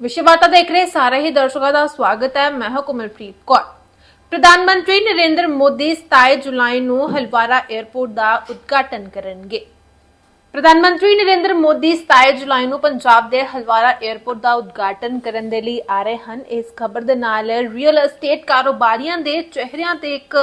ਵਿਸ਼ਵਾਤਾ ਦੇਖ ਰਹੇ ਸਾਰੇ ਹੀ ਦਰਸ਼ਕਾਂ ਦਾ ਸਵਾਗਤ ਹੈ। ਮੈਂ ਹਾਂ ਕੁਮਲਪ੍ਰੀਤ ਕੌਰ। ਪ੍ਰਧਾਨ ਮੰਤਰੀ ਨਰਿੰਦਰ ਮੋਦੀ 27 ਜੁਲਾਈ ਨੂੰ ਹਲਵਾਰਾ 에ਅਰਪੋਰਟ ਦਾ ਉਦਘਾਟਨ ਕਰਨਗੇ। ਪ੍ਰਧਾਨ ਮੰਤਰੀ ਨਰਿੰਦਰ ਮੋਦੀ 27 ਜੁਲਾਈ ਨੂੰ ਪੰਜਾਬ ਦੇ ਹਲਵਾਰਾ 에ਅਰਪੋਰਟ ਦਾ ਉਦਘਾਟਨ ਕਰਨ ਦੇ ਲਈ ਆ ਰਹੇ ਹਨ। ਇਸ ਖਬਰ ਦੇ ਨਾਲ ਰੀਅਲ ਅਸਟੇਟ ਕਾਰੋਬਾਰੀਆਂ ਦੇ ਚਿਹਰਿਆਂ ਤੇ ਇੱਕ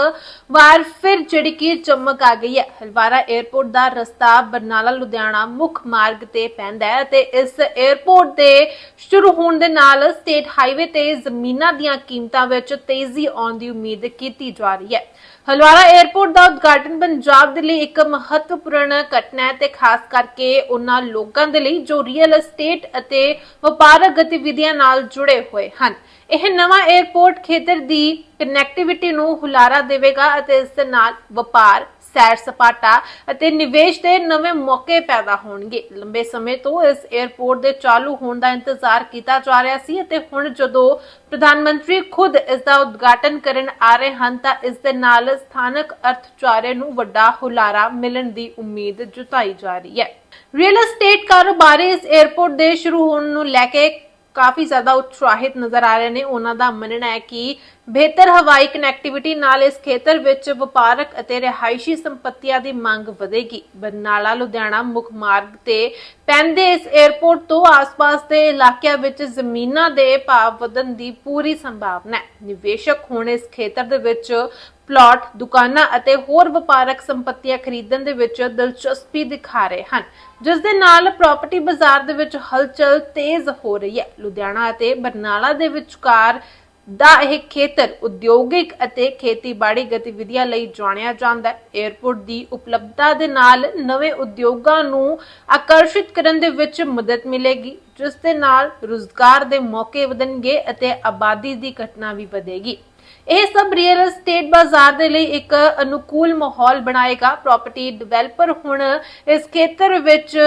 ਵਾਰ ਫਿਰ ਜਿਹੜੀ ਕਿ ਚਮਕ ਆ ਗਈ ਹੈ। ਹਲਵਾਰਾ 에ਅਰਪੋਰਟ ਦਾ ਰਸਤਾ ਬਰਨਾਲਾ, ਲੁਧਿਆਣਾ ਮੁੱਖ ਮਾਰਗ ਤੇ ਪੈਂਦਾ ਹੈ ਅਤੇ ਇਸ 에ਅਰਪੋਰਟ ਦੇ ਸ਼ੁਰੂ ਹੋਣ ਦੇ ਨਾਲ ਸਟੇਟ ਹਾਈਵੇ ਤੇ ਜ਼ਮੀਨਾਂ ਦੀਆਂ ਕੀਮਤਾਂ ਵਿੱਚ ਤੇਜ਼ੀ ਆਉਣ ਦੀ ਉਮੀਦ ਕੀਤੀ ਜਾ ਰਹੀ ਹੈ। ਹਲਵਾਰਾ 에ਅਰਪੋਰਟ ਦਾ ਉਦਘਾਟਨ ਪੰਜਾਬ ਦੇ ਲਈ ਇੱਕ ਮਹੱਤਵਪੂਰਨ ਘਟਨਾ ਹੈ ਤੇ ਖਾਸ ਕਰਕੇ ਉਹਨਾਂ ਲੋਕਾਂ ਦੇ ਲਈ ਜੋ ਰੀਅਲ ਅਸਟੇਟ ਅਤੇ ਵਪਾਰਕ ਗਤੀਵਿਧੀਆਂ ਨਾਲ ਜੁੜੇ ਹੋਏ ਹਨ। ਇਹ ਨਵਾਂ 에ਅਰਪੋਰਟ ਖੇਤਰ ਦੀ ਕਨੈਕਟੀਵਿਟੀ ਨੂੰ ਹੁਲਾਰਾ ਦੇਵੇਗਾ ਅਤੇ ਇਸ ਦੇ ਨਾਲ ਵਪਾਰ ਸੈਰ ਸਪਾਟਾ ਅਤੇ ਨਿਵੇਸ਼ ਦੇ ਨਵੇਂ ਮੌਕੇ ਪੈਦਾ ਹੋਣਗੇ। ਲੰਬੇ ਸਮੇਂ ਤੋਂ ਇਸ 에ਅਰਪੋਰਟ ਦੇ ਚਾਲੂ ਹੋਣ ਦਾ ਇੰਤਜ਼ਾਰ ਕੀਤਾ ਜਾ ਰਿਹਾ ਸੀ ਅਤੇ ਹੁਣ ਜਦੋਂ ਪ੍ਰਧਾਨ ਮੰਤਰੀ ਖੁਦ ਇਸ ਦਾ ਉਦਘਾਟਨ ਕਰਨ ਆ ਰਹੇ ਹਨ ਤਾਂ ਇਸ ਦੇ ਨਾਲ ਸਥਾਨਕ ਅਰਥਚਾਰੇ ਨੂੰ ਵੱਡਾ ਹੁਲਾਰਾ ਮਿਲਣ ਦੀ ਉਮੀਦ ਜਤਾਈ ਜਾ ਰਹੀ ਹੈ। ਰੀਅਲ ਅਸਟੇਟ ਕਾਰੋਬਾਰੀ ਇਸ 에ਅਰਪੋਰਟ ਦੇ ਸ਼ੁਰੂ ਹੋਣ ਨੂੰ ਲੈ ਕੇ ਕਾਫੀ ਜ਼ਿਆਦਾ ਉਤਸ਼ਾਹਿਤ ਨਜ਼ਰ ਆ ਰਹੇ ਨੇ। ਉਹਨਾਂ ਦਾ ਮੰਨਣਾ ਹੈ ਕਿ ਬਿਹਤਰ ਹਵਾਈ ਕਨੈਕਟੀਵਿਟੀ ਨਾਲ ਇਸ ਖੇਤਰ ਵਿੱਚ ਵਪਾਰਕ ਅਤੇ ਰਿਹਾਇਸ਼ੀ ਸੰਪਤੀਆਂ ਦੀ ਮੰਗ ਵਧੇਗੀ। ਬਰਨਾਲਾ, ਲੁਧਿਆਣਾ ਮੁੱਖ ਮਾਰਗ ਤੇ ਪੈਂਦੇ ਇਸ 에ਅਰਪੋਰਟ ਤੋਂ ਆਸ-ਪਾਸ ਦੇ ਇਲਾਕਿਆਂ ਵਿੱਚ ਜ਼ਮੀਨਾਂ ਦੇ ਭਾਅ ਵਧਣ ਦੀ ਪੂਰੀ ਸੰਭਾਵਨਾ ਹੈ। ਨਿਵੇਸ਼ਕ ਹੁਣ ਇਸ ਖੇਤਰ ਦੇ ਵਿੱਚ ਪਲਾਟ ਦੁਕਾਨਾਂ ਅਤੇ ਹੋਰ ਵਪਾਰਕ ਸੰਪਤੀਆਂ ਖਰੀਦਣ ਦੇ ਵਿੱਚ ਦਿਲਚਸਪੀ ਦਿਖਾ ਰਹੇ ਹਨ। ਜਿਸ ਦੇ ਨਾਲ ਪ੍ਰਾਪਰਟੀ ਬਾਜ਼ਾਰ ਦੇ ਵਿੱਚ ਹਲਚਲ ਤੇਜ਼ ਹੋ ਰਹੀ ਹੈ। ਲੁਧਿਆਣਾ ਅਤੇ ਬਰਨਾਲਾ ਦੇ ਵਿਚਕਾਰ ਦਾ ਇਹ ਖੇਤਰ ਉਦਯੋਗਿਕ ਅਤੇ ਖੇਤੀਬਾੜੀ ਗਤੀਵਿਧੀਆਂ ਲਈ ਜਾਣਿਆ ਜਾਂਦਾ ਹੈ। 에ਅਰਪੋਰਟ ਦੀ ਉਪਲਬਧਤਾ ਦੇ ਨਾਲ ਨਵੇਂ ਉਦਯੋਗਾਂ ਨੂੰ ਆਕਰਸ਼ਿਤ ਕਰਨ ਦੇ ਵਿੱਚ ਮਦਦ ਮਿਲੇਗੀ, ਜਿਸ ਦੇ ਨਾਲ ਰੁਜ਼ਗਾਰ ਦੇ ਮੌਕੇ ਵਧਣਗੇ ਅਤੇ ਆਬਾਦੀ ਦੀ ਘਟਨਾ ਵੀ ਵਧੇਗੀ। ਇਹ ਸਭ ਰੀਅਲ ਅਸਟੇਟ ਬਾਜ਼ਾਰ ਦੇ ਲਈ ਇੱਕ ਅਨੁਕੂਲ ਮਾਹੌਲ ਬਣਾਏਗਾ। ਪ੍ਰਾਪਰਟੀ ਡਿਵੈਲਪਰ ਹੁਣ ਇਸ ਖੇਤਰ ਵਿੱਚ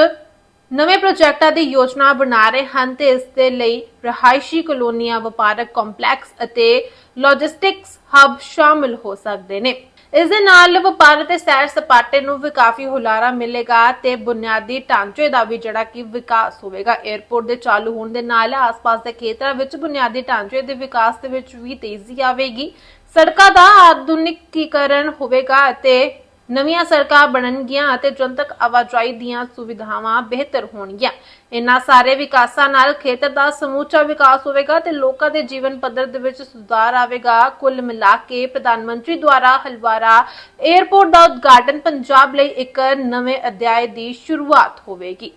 ਨਵੇਂ ਪ੍ਰੋਜੈਕਟਾਂ ਦੀ ਯੋਜਨਾ ਬਣਾ ਰਹੇ ਹਨ ਤੇ ਇਸ ਦੇ ਲਈ ਰਹਾਇਸ਼ੀ ਕਲੋਨੀਆਂ, ਵਪਾਰਕ ਕੰਪਲੈਕਸ ਅਤੇ ਲੌਜਿਸਟਿਕਸ ਹੱਬ ਸ਼ਾਮਿਲ ਹੋ ਸਕਦੇ ਨੇ। ਇਸ ਦੇ ਨਾਲ ਵਪਾਰ ਤੇ ਸੈਰ ਸਪਾਟੇ ਨੂੰ ਵੀ ਕਾਫੀ ਹੁਲਾਰਾ ਮਿਲੇਗਾ ਤੇ ਬੁਨਿਆਦੀ ਢਾਂਚੇ ਦਾ ਵੀ ਜਿਹੜਾ ਕਿ ਵਿਕਾਸ ਹੋਵੇਗਾ। 에ਅਰਪੋਰਟ ਦੇ ਚਾਲੂ ਹੋਣ ਦੇ ਨਾਲ ਆਸ-ਪਾਸ ਦੇ ਖੇਤਰਾਂ ਵਿੱਚ ਬੁਨਿਆਦੀ ਢਾਂਚੇ ਦੇ ਵਿਕਾਸ ਦੇ ਵਿੱਚ ਵੀ ਤੇਜ਼ੀ ਆਵੇਗੀ। ਸੜਕਾਂ ਦਾ ਆਧੁਨਿਕੀਕਰਨ ਹੋਵੇਗਾ ਅਤੇ ਨਵੀਆਂ ਸੜਕਾਂ ਬਣਨਗੀਆਂ ਅਤੇ ਜਨਤਕ ਆਵਾਜਾਈ ਦੀਆਂ ਸੁਵਿਧਾਵਾਂ ਬਿਹਤਰ ਹੋਣਗੀਆਂ। ਇਨ੍ਹਾਂ ਸਾਰੇ ਵਿਕਾਸਾਂ ਨਾਲ ਖੇਤਰ ਦਾ ਸਮੂਚਾ ਵਿਕਾਸ ਹੋਵੇਗਾ ਤੇ ਲੋਕਾਂ ਦੇ ਜੀਵਨ ਪੱਧਰ ਦੇ ਵਿੱਚ ਸੁਧਾਰ ਆਵੇਗਾ। ਕੁੱਲ ਮਿਲਾ ਕੇ ਪ੍ਰਧਾਨ ਮੰਤਰੀ ਦੁਆਰਾ ਹਲਵਾਰਾ 에ਅਰਪੋਰਟ ਦਾ ਉਦਘਾਟਨ ਪੰਜਾਬ ਲਈ ਇੱਕ ਨਵੇਂ ਅਧਿਆਏ ਦੀ ਸ਼ੁਰੂਆਤ ਹੋਵੇਗੀ।